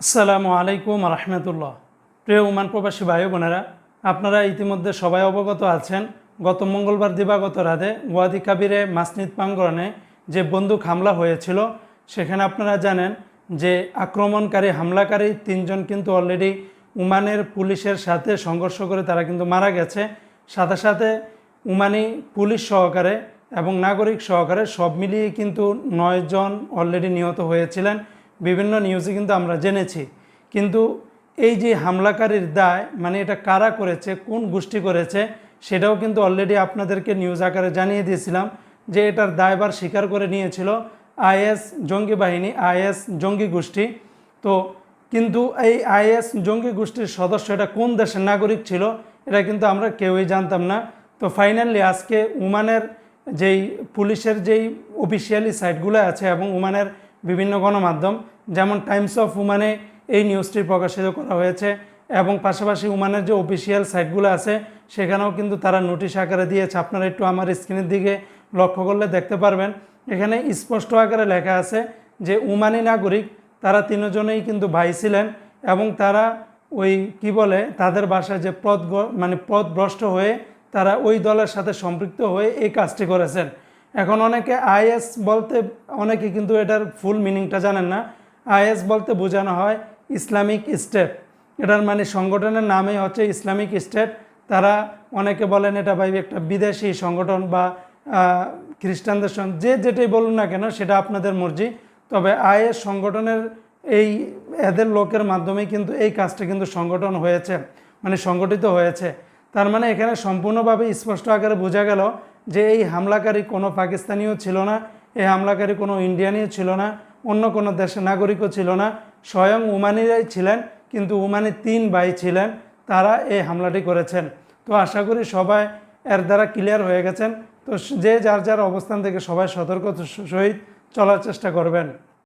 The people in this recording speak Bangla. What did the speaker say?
আসসালামু আলাইকুম রহমতুল্লাহ। প্রিয় উমান প্রবাসী ভাই বোনেরা, আপনারা ইতিমধ্যে সবাই অবগত আছেন, গত মঙ্গলবার দিবাগত রাতে ওয়াদি কাবিরে মাসনিদ প্রাঙ্গণে যে বন্দুক হামলা হয়েছিল, সেখানে আপনারা জানেন যে আক্রমণকারী, হামলাকারী তিনজন কিন্তু অলরেডি উমানের পুলিশের সাথে সংঘর্ষ করে তারা কিন্তু মারা গেছে। সাথে সাথে উমানি পুলিশ সহকারে এবং নাগরিক সহকারে সব মিলিয়ে কিন্তু নয়জন অলরেডি নিহত হয়েছিলেন। বিভিন্ন নিউজে কিন্তু আমরা জেনেছি। কিন্তু এই যে হামলাকারীর দায় মানে এটা কারা করেছে, কোন গোষ্ঠী করেছে, সেটাও কিন্তু অলরেডি আপনাদেরকে নিউজ আকারে জানিয়ে দিয়েছিলাম যে এটার দায়ভার স্বীকার করে নিয়েছিল আইএস জঙ্গি বাহিনী, আইএস জঙ্গি গোষ্ঠী। তো কিন্তু এই আইএস জঙ্গি গোষ্ঠীর সদস্য এটা কোন দেশের নাগরিক ছিল, এটা কিন্তু আমরা কেউই জানতাম না। তো ফাইনালি আজকে উমানের যেই পুলিশের যেই অফিসিয়ালি সাইটগুলো আছে এবং উমানের বিভিন্ন গণমাধ্যম, যেমন টাইমস অফ উমানে এই নিউজটি প্রকাশিত করা হয়েছে এবং পাশাপাশি উমানের যে অফিসিয়াল সাইটগুলো আছে, সেখানেও কিন্তু তারা নোটিশ আকারে দিয়েছে। আপনারা একটু আমার স্ক্রিনের দিকে লক্ষ্য করলে দেখতে পারবেন। এখানে স্পষ্ট আকারে লেখা আছে যে উমানি নাগরিক, তারা তিনজনেই কিন্তু ভাই ছিলেন এবং তারা ওই কি বলে, তাদের বাসায় যে পথ মানে পথ ভ্রষ্ট হয়ে তারা ওই দলের সাথে সম্পৃক্ত হয়ে এই কাজটি করেছেন। এখন অনেকে আইএস বলতে, অনেকে কিন্তু এটার ফুল মিনিংটা জানেন না। আইএস বলতে বোঝানো হয় ইসলামিক স্টেট। এটার মানে সংগঠনের নামই হচ্ছে ইসলামিক স্টেট। তারা অনেকে বলেন এটা ভাই একটা বিদেশি সংগঠন বা খ্রিস্টানদের সঙ্গে যে যেটাই বলুন না কেন, সেটা আপনাদের মর্জি। তবে আইএস সংগঠনের এই, এদের লোকের মাধ্যমেই কিন্তু এই কাজটা কিন্তু সংগঠন হয়েছে মানে সংগঠিত হয়েছে। তার মানে এখানে সম্পূর্ণভাবে স্পষ্ট আকারে বোঝা গেল যে এই হামলাকারী কোনো পাকিস্তানিও ছিল না, এই হামলাকারী কোনো ইন্ডিয়ানিও ছিল না, অন্য কোনো দেশের নাগরিকও ছিল না। স্বয়ং উমানিরাই ছিলেন, কিন্তু উমানি তিন ভাই ছিলেন, তারা এই হামলাটি করেছেন। তো আশা করি সবাই এর দ্বারা ক্লিয়ার হয়ে গেছেন। তো যে যার যার অবস্থান থেকে সবাই সতর্ক সহিত চলার চেষ্টা করবেন।